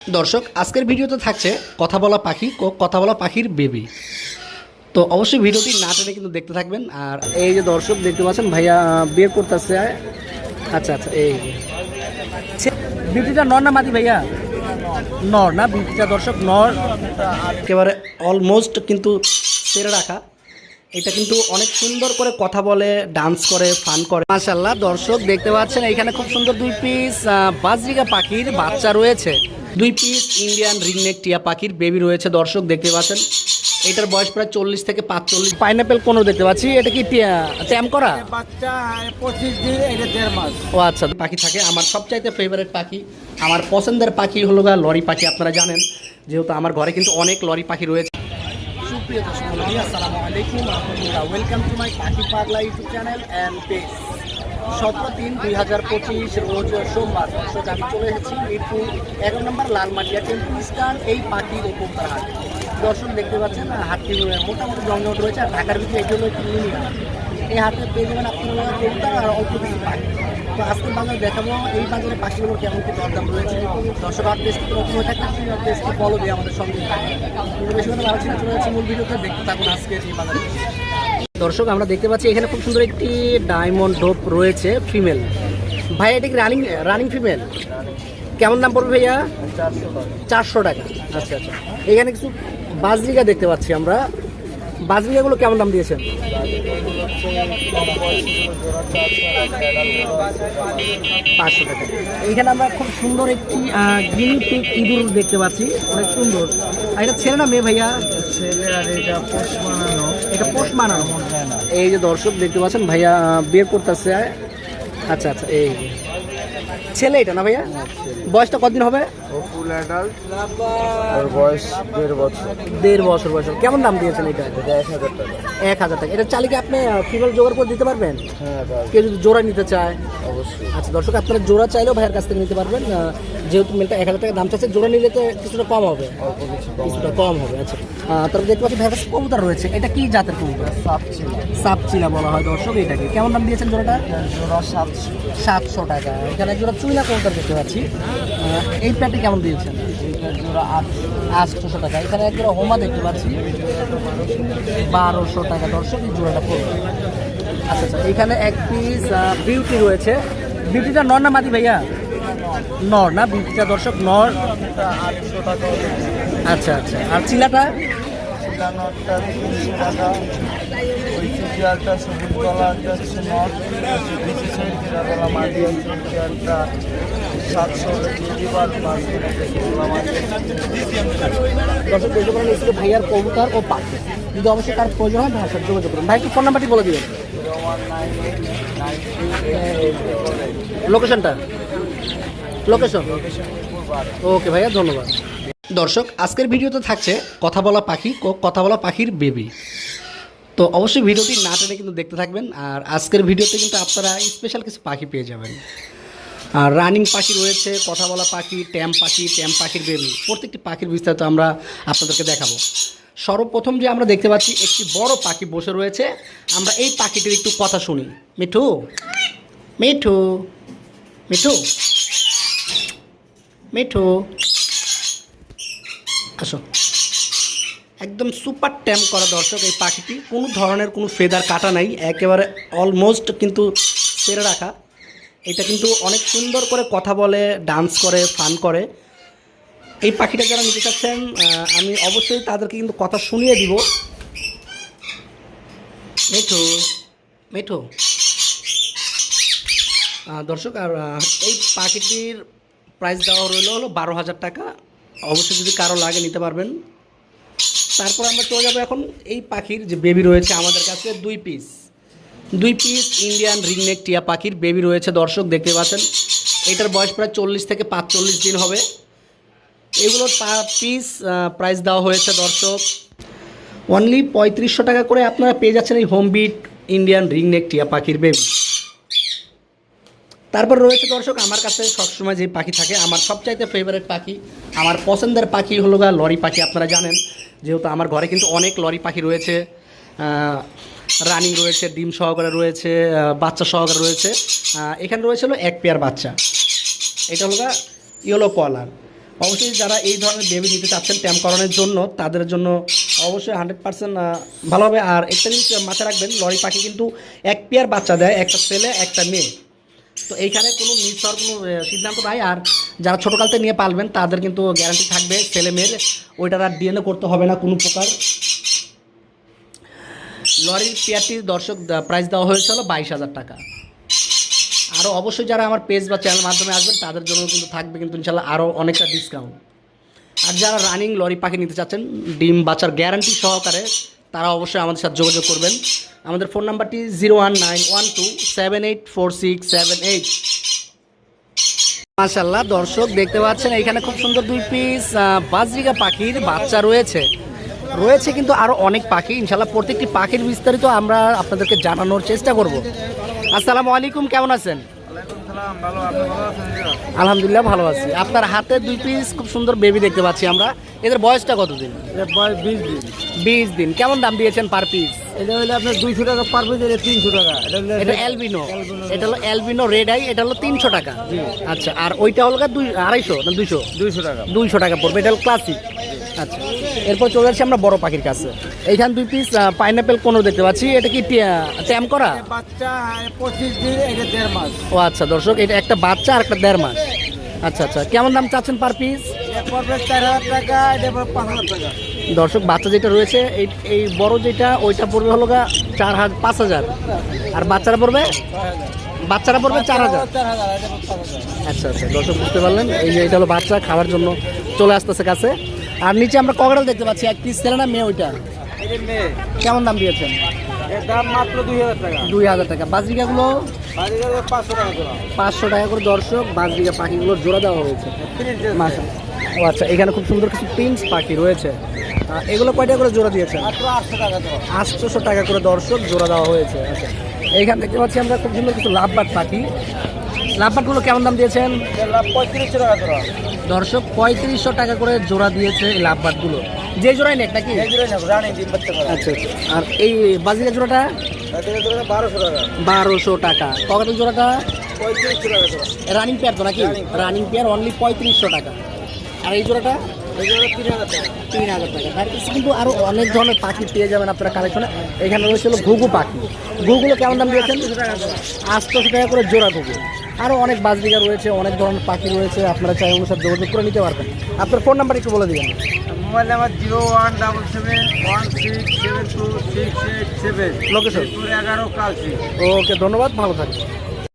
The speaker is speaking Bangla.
দর্শক, আজকের ভিডিওতে থাকছে কথা বলা পাখি ও কথা বলা পাখির বেবি। তো অবশ্যই ভিডিওটি না টেনে কিন্তু দেখতে থাকবেন। আর এই যে দর্শক, দেখতে পাচ্ছেন, ভাইয়া বের করতেছে। আচ্ছা আচ্ছা এই বিউটিটা নর না মাদি ভাইয়া? নর না বিউটিটা দর্শক, নর। একেবারে অলমোস্ট কিন্তু সেরে রাখা। এটা কিন্তু অনেক সুন্দর করে কথা বলে ডান্স করে ফান করে। মাশাল্লাহ দর্শক, দেখতে পাচ্ছেন, এখানে খুব সুন্দর দুই পিস বাজরিকা পাখির বাচ্চা রয়েছে। দুই পিস ইন্ডিয়ান রিংনেক টিয়া পাখির বেবি রয়েছে দর্শক দেখতে পাচ্ছেন। এটার বয়স প্রায় চল্লিশ থেকে পাঁচচল্লিশ। পাইনাপেল কোনো দেখতে পাচ্ছি? এটা কি ট্যাম করা? বাচ্চা পঁচিশ দিন এটা দেড় মাস। ও আচ্ছা পাখি থাকে। আমার সবচাইতে ফেভারিট পাখি আমার পছন্দের পাখি হলো গা লরি পাখি আপনারা জানেন। যেহেতু আমার ঘরে কিন্তু অনেক লরি পাখি রয়েছে। সুপ্রিয় দর্শক আসসালামু আলাইকুম। ওয়েলকাম টু মাই পাখি পাগলা ইউটিউব চ্যানেল অ্যান্ড পেজ সতেরো তিন দুই হাজার পঁচিশ রোজ সোমবার দর্শক, আমি চলে এসেছি মিরপুর এগারো নম্বর লালমাটিয়া টেম্পল স্টার এই পাখি ও কবুতর হাট দর্শক দেখতে পাচ্ছেন হাটটি মোটামুটি জমজমট রয়েছে, আর ঢাকার ভিতরে এটি হলো একটি মিনি এই হাটে পেয়ে যাবেন আপনারা কবুতর আর অল্প কিছু পাখি। তো আজকে বাজার দেখাবো, এই বাজারে পাখিগুলো কেমন কি দরদাম রয়েছে। দর্শক, আর প্রথম হয়ে থাকলে টেস্টকে ফলো দিয়ে আমাদের সঙ্গে থাকে বেশি কথা আলোচনা চলে যাচ্ছে মূল ভিডিওতে, দেখতে থাকুন আজকে এই বাজারে দর্শক আমরা দেখতে পাচ্ছি এখানে খুব সুন্দর একটি ডায়মন্ড ডোপ রয়েছে ফিমেল ভাই এটা কি রানিং রানিং ফিমেল কেমন দাম পড়বে ভাইয়া? চারশো টাকা। আচ্ছা আচ্ছা। এখানে কিছু বাজরিকা দেখতে পাচ্ছি আমরা। বাজরিকাগুলো কেমন দাম দিয়েছেন? পাঁচশো টাকা। এইখানে আমরা খুব সুন্দর একটি গ্রিন পিক ইঁদুর দেখতে পাচ্ছি। অনেক সুন্দর। আর এটা ছেলে না মেয়ে ভাইয়া? ছেলে আর এটা পোষ বানানো এটা পোষ মানানো। মন এই যে দর্শক দেখতে পাচ্ছেন ভাইয়া বের করতেছে। আচ্ছা আচ্ছা এই ছেলে এটা না ভাইয়া? বয়সটা কতদিন হবে? বয়স দেড় বছর। দেড় বছর বয়স কেমন দাম দিয়েছেন এটা? এক হাজার টাকা। এক হাজার টাকা। এটা চালিকে আপনি ফিমেল জোগাড় করে দিতে পারবেন? হ্যাঁ কেউ যদি জোড়া নিতে চায়? অবশ্যই। আচ্ছা দর্শক আপনারা জোড়া চাইলেও ভাইয়ের কাছ থেকে নিতে পারবেন। যেহেতু মেলটা এক হাজার টাকা দাম চাচ্ছে জোড়া নিলে তো কিছুটা কম হবে। কিছুটা কম হবে আচ্ছা। তারপর দেখতে পাচ্ছি কাছে কবুতর রয়েছে। এটা কি জাতের কবুতর? সাপচিলা বলা হয় দর্শক এটাকে। কেমন দাম দিয়েছেন জোড়াটা? জোড়া সাতশো। সাতশো টাকা। এখানে জোড়া চুইলা কবুতর দেখতে পাচ্ছি। এই প্যাটে কেমন দিয়েছেন? জোড়া আটশো। আটশোশো টাকা। এখানে এক জোড়া হোমা দেখতে পাচ্ছি। বারোশো টাকা দর্শক এই জোড়াটা পড়বে। আচ্ছা আচ্ছা এখানে এক পিস বিউটি রয়েছে। বিউটিটা নর না মাদি ভাইয়া? নর না বিউটিটা দর্শক নর? আচ্ছা আচ্ছা। আর চিলাটা? ভাইয়ার কবুতর ও পাখি। যদি অবশ্যই তার প্রয়োজন হয় সাথে যোগাযোগ করুন। ভাই একটু ফোন নাম্বারটি বলে দিবেন। লোকেশনটা? লোকেশন ওকে ভাইয়া ধন্যবাদ। দর্শক আজকের ভিডিওতে থাকছে কথা বলা পাখি কথা বলা পাখির বেবি। তো অবশ্যই ভিডিওটি না টেনে কিন্তু দেখতে থাকবেন আর আজকের ভিডিওতে কিন্তু আপনারা স্পেশাল কিছু পাখি পেয়ে যাবেন। আর রানিং পাখি রয়েছে কথা বলা পাখি ট্যাম পাখি ট্যাম পাখির বেবি প্রত্যেকটি পাখির বিস্তারিত আমরা আপনাদেরকে দেখাবো। সর্বপ্রথম যে আমরা দেখতে পাচ্ছি একটি বড় পাখি বসে রয়েছে। আমরা এই পাখিটির একটু কথা শুনি। মিঠু? মিঠু? মিঠু? মিঠু। আসো। একদম সুপার ট্যাম্প করা দর্শক এই পাখিটি। কোনো ধরনের কোনো ফেদার কাটা নাই, একেবারে অলমোস্ট কিন্তু সেরে রাখা। এটা কিন্তু অনেক সুন্দর করে কথা বলে ডান্স করে ফান করে। এই পাখিটা যারা নিতে চাচ্ছেন আমি অবশ্যই তাদেরকে কিন্তু কথা শুনিয়ে দিব। মিঠু মিঠু। দর্শক, আর এই পাখিটির প্রাইস দেওয়া রইল হলো বারো হাজার টাকা। অবশ্যই যদি কারও লাগে নিতে পারবেন। তারপর আমরা চলে যাব এখন এই পাখির যে বেবি রয়েছে আমাদের কাছে, দুই পিস দুই পিস ইন্ডিয়ান রিংনেক টিয়া পাখির বেবি রয়েছে দর্শক, দেখতে পাচ্ছেন। এটার বয়স প্রায় চল্লিশ থেকে পাঁচচল্লিশ দিন হবে। এগুলোর পিস প্রাইস দেওয়া হয়েছে দর্শক। অনলি পঁয়ত্রিশশো টাকা করে আপনারা পেয়ে যাচ্ছেন এই হোম বিট ইন্ডিয়ান রিংনেক টিয়া পাখির বেবি তারপর রয়েছে দর্শক, আমার কাছে সবসময় যে পাখি থাকে, আমার সবচাইতে ফেভারিট পাখি, আমার পছন্দের পাখি হলো গা লরি পাখি, আপনারা জানেন। যেহেতু আমার ঘরে কিন্তু অনেক লরি পাখি রয়েছে রানিং রয়েছে, ডিম সহকারে রয়েছে বাচ্চা সহকারে রয়েছে এখানে রয়েছে হলো এক পেয়ার বাচ্চা। এটা হলো গা ইয়েলো কলার অবশ্যই যারা এই ধরনের বেবি নিতে চাচ্ছেন ট্যাম করানোর জন্য, তাদের জন্য অবশ্যই হান্ড্রেড পার্সেন্ট ভালো হবে। আর একটা জিনিস মাথায় রাখবেন, লরি পাখি কিন্তু এক পেয়ার বাচ্চা দেয়, একটা ছেলে, একটা মেয়ে। তো এইখানে কোনো মিস হওয়ার কোনো সিদ্ধান্ত নাই। আর যারা ছোটোকালতে নিয়ে পালবেন, তাদের কিন্তু গ্যারান্টি থাকবে, ছেলে মেয়ের, ওইটার আর ডিএনএ করতে হবে না কোনো প্রকার। লরির পেয়ারটির দর্শক প্রাইস দেওয়া হয়েছিল বাইশ হাজার টাকা। আরও অবশ্যই যারা আমার পেজ বা চ্যানেল মাধ্যমে আসবেন, তাদের জন্য কিন্তু থাকবে কিন্তু ইনশাল্লাহ আরও অনেকটা ডিসকাউন্ট আর যারা রানিং লরি পাখি নিতে চাচ্ছেন, ডিম বাচ্চার গ্যারান্টি সহকারে তারা অবশ্যই আমাদের সাথে যোগাযোগ করবেন। আমাদের ফোন নাম্বারটি zero one nine one two seven eight four six seven eight. মাশাল্লাহ দর্শক দেখতে পাচ্ছেন, এখানে খুব সুন্দর দুই পিস বাজরিকা পাখির বাচ্চা রয়েছে। রয়েছে কিন্তু আরও অনেক পাখি। ইনশাল্লাহ প্রত্যেকটি পাখির বিস্তারিত আমরা আপনাদেরকে জানানোর চেষ্টা করব। আসসালামু আলাইকুম, কেমন আছেন? আলহামদুলিল্লাহ ভালো আছি। আপনার হাতে দুই পিস খুব সুন্দর বেবি দেখতে পাচ্ছি আমরা। এদের বয়সটা কতদিন? বয়স বিশ দিন। বিশ দিন। কেমন দাম দিয়েছেন পার পিস এটা হলে আপনার দুইশো টাকা পার পিস এটা তিনশো টাকা। এটা অ্যালবিনো এটা হলো অ্যালবিনো রেড আই এটা হলো তিনশো টাকা। আচ্ছা আর ওইটা হলো দুই আড়াইশো না দুইশো? দুইশো টাকা। দুইশো টাকা পড়বে এটা হলো ক্লাসিক আচ্ছা। এরপর চলে যাচ্ছি আমরা বড় পাখির কাছে। এইখানে দুই পিস পাইনাপেল কোনো দেখতে পাচ্ছি। এটা কি ট্যাম করা? বাচ্চা পঁচিশ দিন এটা দেড় মাস। ও আচ্ছা দর্শক এটা একটা বাচ্চা আর একটা দেড় মাস। আচ্ছা আচ্ছা কেমন দাম চাচ্ছেন পার পিস চার হাজার টাকা এটা পাঁচ হাজার টাকা। দর্শক বাচ্চা যেটা রয়েছে এই এই বড় যেটা ওইটা পড়বে হলো গা চার হাজার পাঁচ হাজার। আর বাচ্চারা পড়বে? বাচ্চারা পড়বে চার হাজার। আচ্ছা আচ্ছা দর্শক বুঝতে পারলেন? এই যে এটা হলো বাচ্চা খাওয়ার জন্য চলে আসতেছে কাছে। আর নিচে আমরা কগড়াল দেখতে পাচ্ছি এক পিস ছেলে না মেয়ে ওইটা। কেমন দাম দিয়েছেন? দাম মাত্র দুই হাজার টাকা। দুই হাজার টাকা। বাজরিকাগুলো? পাঁচশো টাকা করে। দর্শক বাজরিকা পাখিগুলোর জোড়া দেওয়া হয়েছে। ও আচ্ছা এখানে খুব সুন্দর কিছু প্রিন্স পাখি রয়েছে। এগুলো কয়টা করে জোড়া টাকা আটশোশো টাকা করে দর্শক জোড়া দেওয়া হয়েছে। আচ্ছা এইখানে দেখতে পাচ্ছি আমরা খুব সুন্দর কিছু লাভবাট পাখি। লাভবাটগুলো কেমন দাম দিয়েছেন? পঁয়ত্রিশশো টাকা জোড়া দর্শক পঁয়ত্রিশশো টাকা করে জোড়া দিয়েছে এই লাভবাটগুলো। যে জোড়াই নেক নাকি? আচ্ছা। আর এই বাজিকা জোড়াটা? বারোশো টাকা। ককাটেল জোড়াটা? রানিং পেয়ার তো নাকি? Running pair. অনলি পঁয়ত্রিশশো টাকা। আর এই জোড়াটা? তিন হাজার টাকা। তার কাছে কিন্তু আরও অনেক ধরনের পাখি পেয়ে যাবেন আপনারা কালেকশনে। এখানে রয়েছে হলো ঘুঘু পাখি। ঘুঘুগুলো কেমন দাম দিয়েছেন? আটশোশো টাকা করে জোড়া ঘুঘু। আরও অনেক বাজরিকা রয়েছে অনেক ধরনের পাখি রয়েছে আপনারা চাই অনুসারে যোগাযোগ করে নিতে পারবেন। আপনার ফোন নাম্বার একটু বলে দিবেন। Mobile number zero one double seven one six seven two six eight seven. Location এগারো কালচি। ওকে ধন্যবাদ ভালো থাকবেন।